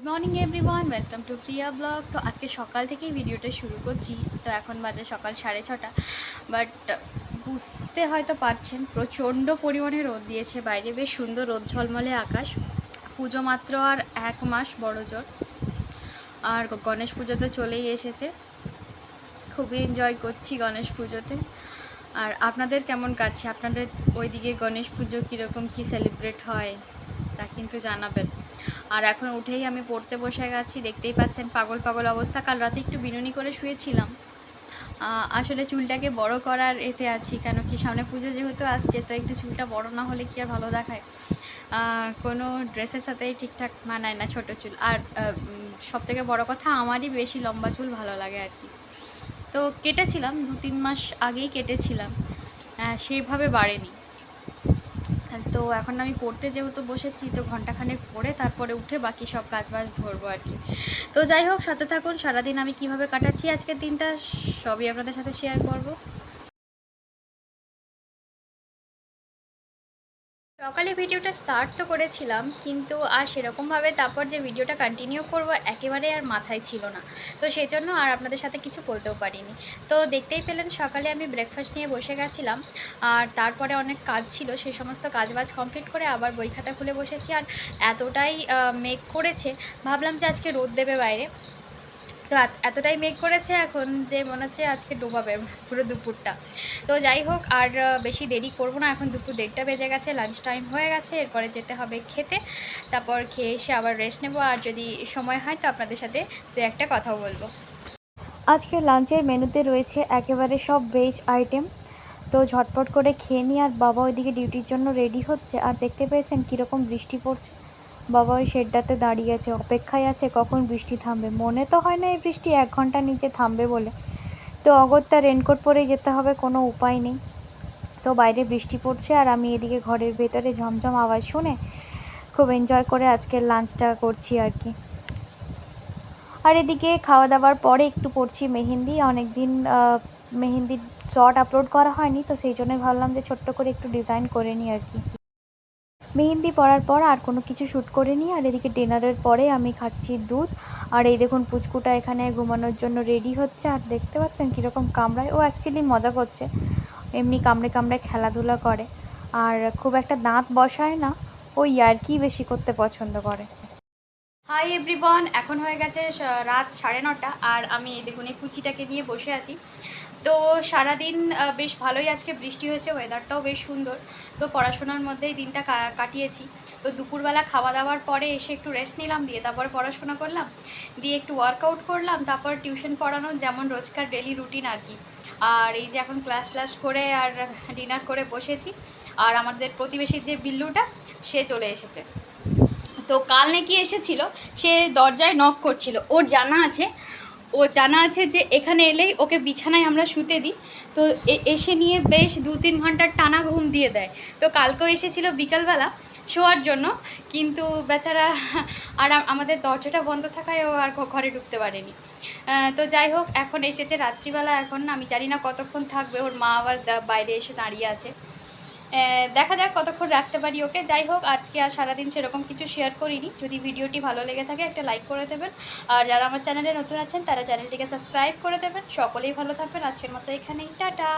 Good morning everyone welcome to Priya blog তো আজকে সকাল থেকেই ভিডিওটা শুরু করছি। তো এখন বাজে সকাল সাড়ে ছটা। বাট বুঝতে হয়তো পারছেন, প্রচণ্ড পরিমাণে রোদ দিয়েছে। বাইরে বেশ সুন্দর রোদ ঝলমলে আকাশ। পুজো মাত্র আর এক মাস বড় জোর। আর গণেশ পুজো তো চলেই এসেছে। খুবই এনজয় করছি গণেশ পুজোতে। আর আপনাদের কেমন কাটছে? আপনাদের ওইদিকে গণেশ পুজো কীরকম, কী সেলিব্রেট হয়? তা কিন্তু জানাবেন। আর এখন উঠেই আমি পড়তে বসে গেছি, দেখতেই পাচ্ছেন পাগল পাগল অবস্থা। কাল রাতে একটু বিনুনি করে শুয়েছিলাম। আসলে চুলটাকে বড় করার এতে আছি, কেন কি সামনে পুজো যেহেতু আসছে, তো একটু চুলটা বড় না হলে কি আর ভালো দেখায়? কোনো ড্রেসের সাথেই ঠিকঠাক মানায় না ছোট চুল। আর সব থেকে বড়ো কথা, আমারই বেশি লম্বা চুল ভালো লাগে আর কি। তো কেটেছিলাম দু তিন মাস আগেই কেটেছিলাম। সেইভাবে বাড়েনি। তো এখন আমি পড়তে যেহেতু বসেছি, তো ঘন্টাখানেক পড়ে তারপরে উঠে বাকি সব কাজ বাজ ধরবো আর কি। তো যাই হোক, সাথে থাকুন। সারাদিন আমি কীভাবে কাটাচ্ছি আজকের দিনটা, সবই আপনাদের সাথে শেয়ার করব। সকালে ভিডিওটা স্টার্ট তো করেছিলাম, কিন্তু আর সেরকমভাবে তারপর যে ভিডিওটা কন্টিনিউ করব একেবারে আর মাথায় ছিল না। তো সেই জন্য আর আপনাদের সাথে কিছু বলতেও পারিনি। তো দেখতেই পেলেন সকালে আমি ব্রেকফাস্ট নিয়ে বসে গেছিলাম, আর তারপরে অনেক কাজ ছিল সেই সমস্ত কাজবাজ কমপ্লিট করে আবার বই খাতা খুলে বসেছি। আর এতটাই মেঘ করেছে, ভাবলাম যে আজকে রোদ দেবে বাইরে। তো এতটাই মেঘ করেছে এখন যে মনে হচ্ছে আজকে ডোবাবে পুরো দুপুরটা। তো যাই হোক, আর বেশি দেরি করব না। এখন দুপুর দেড়টা বেজে গেছে লাঞ্চ টাইম হয়ে গেছে, এরপরে যেতে হবে খেতে। তারপর খেয়ে এসে আবার রেস্ট নেব। আর যদি সময় হয় তো আপনাদের সাথে দু একটা কথা বলব। আজকে লাঞ্চের মেনুতে রয়েছে একেবারে সব ভেজ আইটেম তো ঝটপট করে খেয়ে নিই আর বাবা ওইদিকে ডিউটির জন্য রেডি হচ্ছে। আর দেখতে পেয়েছেন কীরকম বৃষ্টি পড়ছে। বাবা ওই শেডটাতে দাঁড়িয়ে আছে, অপেক্ষায় আছে, কখন বৃষ্টি থামবে? মনে তো হয় না এই বৃষ্টি এক ঘণ্টা নিচে থামবে বলে। তো অগত্যা রেনকোট পরেই যেতে হবে, কোনো উপায় নেই। তো বাইরে বৃষ্টি পড়ছে আর আমি এদিকে ঘরের ভেতরে ঝমঝম আওয়াজ শুনে খুব এনজয় করে আজকের লাঞ্চটা করছি আর কি। আর এদিকে খাওয়া দাওয়ার পরে একটু পড়ছি মেহেন্দি অনেক দিন মেহেন্দির শর্ট আপলোড করা হয়নি, তো সেই জন্যই ভাবলাম যে ছোট্ট করে একটু ডিজাইন করে নিই আর কি। মেহেন্দি পরার পর আর কোনো কিছু শ্যুট করে নিই আর এদিকে ডিনারের পরে আমি খাচ্ছি দুধ। আর এই দেখুন পুচকুটা এখানে ঘুমানোর জন্য রেডি হচ্ছে। আর দেখতে পাচ্ছেন কীরকম কামড়ায়। ও অ্যাকচুয়ালি মজা করছে। এমনি কামড়ে কামড়ে খেলাধুলা করে। আর খুব একটা দাঁত বসায় না। ও ইয়ার্কি বেশি করতে পছন্দ করে। হাই এভরিওয়ান এখন হয়ে গেছে রাত সাড়ে নটা, আর আমি দেখুন এই কুচিটাকে নিয়ে বসে আছি। তো সারাদিন বেশ ভালোই আজকে বৃষ্টি হয়েছে ওয়েদারটাও বেশ সুন্দর। তো পড়াশোনার মধ্যেই দিনটা কাটিয়েছি। তো দুপুরবেলা খাওয়া দাওয়ার পরে এসে একটু রেস্ট নিলাম, দিয়ে তারপর পড়াশোনা করলাম। দিয়ে একটু ওয়ার্কআউট করলাম, তারপর টিউশন পড়ানো যেমন রোজকার ডেলি রুটিন আর কি। আর এই যে এখন ক্লাস ক্লাস করে আর ডিনার করে বসেছি। আর আমাদের প্রতিবেশীর যে বিল্লুটা, সে চলে এসেছে। তো কাল নাকি এসেছিল, সে দরজায় নক করছিল। ওর জানা আছে, ও জানা আছে যে এখানে এলেই ওকে বিছানায় আমরা শুতে দিই। তো এসে নিয়ে বেশ দু তিন ঘণ্টার টানা ঘুম দিয়ে দেয়। তো কালকেও এসেছিল বিকালবেলা শোয়ার জন্য, কিন্তু বেচারা আর আমাদের দরজাটা বন্ধ থাকায় ও আর ঘরে ঢুকতে পারেনি। তো যাই হোক, এখন এসেছে রাত্রিবেলা। এখন আমি জানি না কতক্ষণ থাকবে। ওর মা আবার বাইরে এসে দাঁড়িয়ে আছে। দেখা যাক কতক্ষণ রাখতে পারি ওকে। যাই হোক, আজকে আর সারাদিন সেরকম কিছু শেয়ার করিনি। যদি ভিডিওটি ভালো লেগে থাকে, একটা লাইক করে দেবেন। আর যারা আমার চ্যানেলে নতুন আছেন, তারা চ্যানেলটিকে সাবস্ক্রাইব করে দেবেন। সকলেই ভালো থাকবেন। আজকের মতো এখানেই। টাটা!